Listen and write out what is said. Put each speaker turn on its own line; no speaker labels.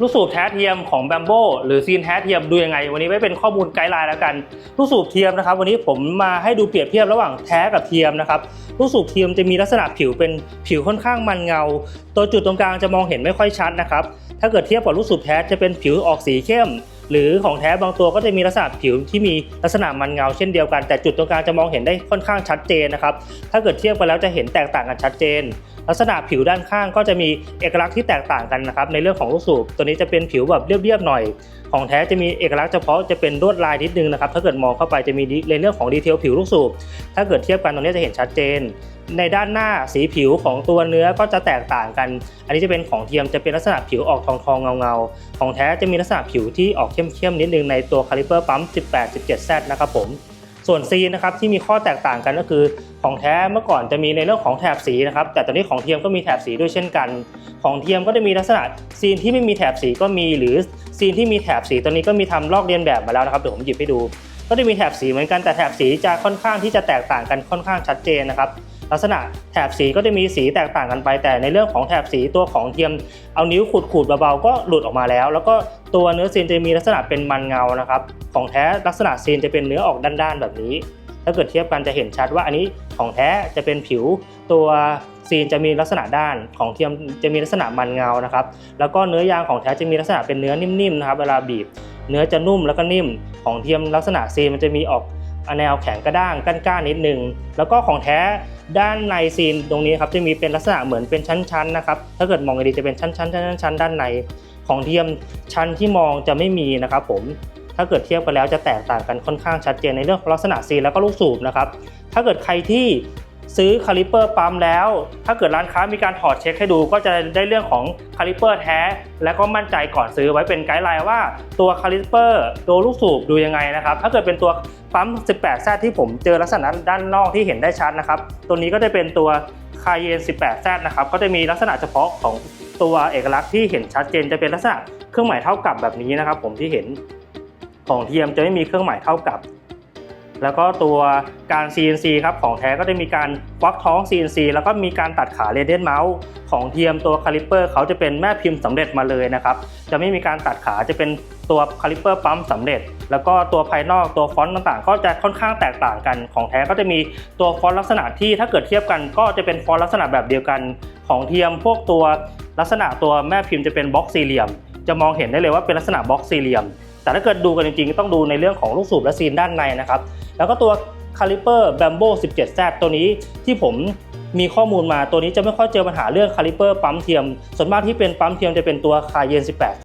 ลูกสูบแท้เทียมของแบมโบหรือซีนแท้เทียมดูยังไง วันนี้ไม่เป็นข้อมูลไกด์ไลน์แล้วกันลูกสูบเทียมนะครับ วันนี้ผมมาให้ดูเปรียบเทียบระหว่างแท้กับเทียมนะครับลูกสูบเทียมจะมีลักษณะผิวเป็นผิวค่อนข้างมันเงา ตัวจุดตรงกลางจะมองเห็นไม่ค่อยชัดนะครับถ้าเกิดเทียบกับลูกสูบแท้จะเป็นผิวออกสีเข้ม หรือของแท้บางตัวก็จะมีลักษณะผิวที่มีลักษณะมันเงาเช่นเดียวกัน แต่จุดตรงกลางจะมองเห็นได้ค่อนข้างชัดเจนนะครับถ้าเกิดเทียบกันแล้วจะเห็นแตกต่างกันชัดเจน ลักษณะผิวด้านข้างก็จะมีเอกลักษณ์ที่แตกต่างกันนะครับในเรื่องของลูกสูบตัวนี้จะเป็นผิวแบบเรียบๆหน่อย ของแท้จะมีเอกลักษณ์เฉพาะจะเป็นลวดลายนิดนึงนะครับถ้าเกิดมองเข้าไปจะมีในเรื่องของดีเทลผิวลูกสูบถ้าเกิดเทียบกันตรงนี้จะเห็นชัดเจน ในด้านหน้าสีผิวของตัวเนื้อก็จะแตกต่างกัน อันนี้จะเป็นของเทียมจะเป็นลักษณะผิวออกทองทองเงาเงาของแท้จะมีลักษณะผิวที่ออกเข้มเข้มนิดนึงในตัวคาลิเปอร์ปั๊ม 18 17 Z นะครับผม ส่วนซีนนะครับที่มีข้อแตกต่างกันก็คือของแท้เมื่อก่อนจะมีในเรื่องของแถบสีนะครับ แต่ตอนนี้ของเทียมก็มีแถบสีด้วยเช่นกัน ของเทียมก็จะมีลักษณะซีนที่ไม่มีแถบสีก็มีหรือซีนที่มีแถบสีตัวนี้ก็มีทำลอกเลียนแบบมาแล้วนะครับเดี๋ยวผมหยิบให้ดู ก็จะมีแถบสีเหมือนกันแต่แถบสีจะค่อนข้างที่จะแตกต่างกันค่อนข้างชัดเจนนะครับลักษณะแถบสีก็จะมีสีแตกต่างกันไป แต่ในเรื่องของแถบสีตัวของเทียมเอานิ้วขูดๆเบาๆก็หลุดออกมาแล้ว แล้วก็ตัวเนื้อซีนจะมีลักษณะเป็นมันเงานะครับของแท้ลักษณะซีนจะเป็นเนื้อออกด้านๆแบบนี้ ถ้าเกิดเทียบกันจะเห็นชัดว่าอันนี้ของแท้จะเป็นผิวตัวซีนจะมีลักษณะด้านของเทียมจะมีลักษณะมันเงานะครับแล้วก็เนื้อยางของแท้จะมีลักษณะเป็นเนื้อนิ่มๆนะครับเวลาบีบ เนื้อจะนุ่มแล้วก็นิ่ม ของเทียมลักษณะซีนมันจะมีออกแนวแข็งกระด้างก้านๆนิดนึง แล้วก็ของแท้ด้านในซีนตรงนี้ครับจะมีเป็นลักษณะเหมือนเป็นชั้นๆนะครับ ถ้าเกิดมองดีจะเป็นชั้นๆชั้นๆด้านใน ของเทียมชั้นที่มองจะไม่มีนะครับผม ถ้าเกิดเทียบกันแล้วจะแตกต่างกันค่อนข้างชัดเจนในเรื่องของลักษณะซีนแล้วก็ลูกสูบนะครับ ถ้าเกิดใครที่ ซื้อคาลิเปอร์ปั๊มแล้ว ถ้าเกิดร้านค้ามีการถอดเช็คให้ดู ก็จะได้เรื่องของคาลิเปอร์แท้ และก็มั่นใจก่อนซื้อไว้เป็นไกด์ไลน์ว่าตัวคาลิเปอร์ตัวลูกสูบดูยังไงนะครับ ถ้าเกิดเป็นตัวปั๊ม 18แซที่ผมเจอลักษณะด้านนอกที่เห็นได้ชัดนะครับ ตัวนี้ก็จะเป็นตัวคาเยน18แซนะครับ ก็จะมีลักษณะเฉพาะของตัวเอกลักษณ์ที่เห็นชัดเจนจะเป็นลักษณะเครื่องหมายเท่ากับแบบนี้นะครับ ผมที่เห็นของเทียมจะไม่มีเครื่องหมายเท่ากับ แล้วก็ตัวการ CNC ครับของแท้ก็จะมีการควักท้อง CNC แล้วก็มีการตัดขาเรเดนเมาส์ของเทียมตัวคาลิปเปอร์เขาจะเป็นแม่พิมพ์สำเร็จมาเลยนะครับจะไม่มีการตัดขาจะเป็นตัวคาลิปเปอร์ปั๊มสำเร็จ แล้วก็ตัวภายนอกตัวฟอนต์ต่างๆ ก็จะค่อนข้างแตกต่างกันของแท้ก็จะมีตัวฟอนต์ลักษณะที่ถ้าเกิดเทียบกัน ก็จะเป็นฟอนต์ลักษณะแบบเดียวกันของเทียมพวกตัวลักษณะตัวแม่พิมพ์จะเป็นบล็อกสี่เหลี่ยม จะมองเห็นได้เลยว่าเป็นลักษณะบล็อกสี่เหลี่ยม แต่ถ้าเกิดดูกันจริงๆ ต้องดูในเรื่องของลูกสูบและซีนด้านในนะครับ แล้วก็ตัวคาลิเปอร์แบมโบ 17Z ตัวนี้ที่ผมมีข้อมูลมาตัวนี้จะไม่ค่อยเจอปัญหาเรื่องคาลิเปอร์ปั๊มเทียม ส่วนมากที่เป็นปั๊มเทียมจะเป็นตัวคาเยน 18